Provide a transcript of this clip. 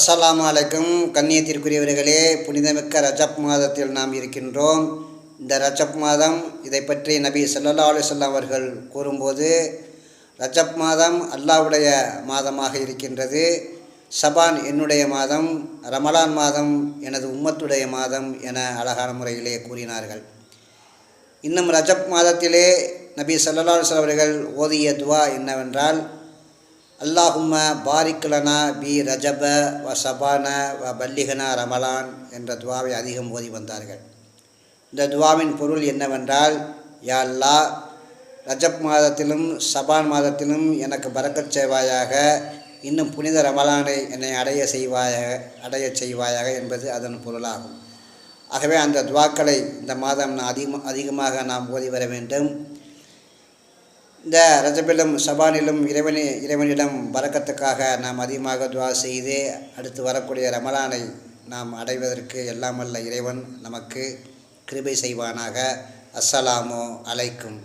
அஸ்ஸலாம் அலைக்கும் கண்ணியத்திற்குரியவர்களே புனிதமிக்க ரஜப் மாதத்தில் நாம் இருக்கின்றோம். இந்த ரஜப் மாதம் இதை பற்றி நபி சல்லா அலைஹி அவர்கள் கூறும்போது ரஜப் மாதம் அல்லாஹ்வுடைய மாதமாக இருக்கின்றது. சபான் என்னுடைய மாதம் ரமலான் மாதம் எனது உம்மத்துடைய மாதம் என அழகான முறையிலே கூறினார்கள். இன்னும் ரஜப் மாதத்திலே நபி சல்லா அலைஹி அவர்கள் ஓதிய துவா என்னவென்றால் அல்லாஹும்ம பாரிக்லனா பி ரஜப வ சபான வ பல்லிகனா ரமலான் என்ற துவாவை அதிகம் ஓதி வந்தார்கள். இந்த துவாவின் பொருள் என்னவென்றால் யா அல்லாஹ் ரஜப் மாதத்திலும் சபான் மாதத்திலும் எனக்கு பறக்கச் செய்வாயாக இன்னும் புனித ரமலானை என்னை அடைய செய்வாயாக அடையச் செய்வாயாக என்பது அதன் பொருளாகும். ஆகவே அந்த துவாக்களை இந்த மாதம் நான் அதிகம் அதிகமாக நாம் ஓதி வர வேண்டும். இந்த ரஜபிலும் சபானிலும் இறைவனி இறைவனிடம் வரக்கத்துக்காக நாம் அதிகமாக துவா செய்து அடுத்து வரக்கூடிய ரமலானை நாம் அடைவதற்கு எல்லாம் இறைவன் நமக்கு கிருபை செய்வானாக. அஸ்ஸலாமு அலைக்கும்.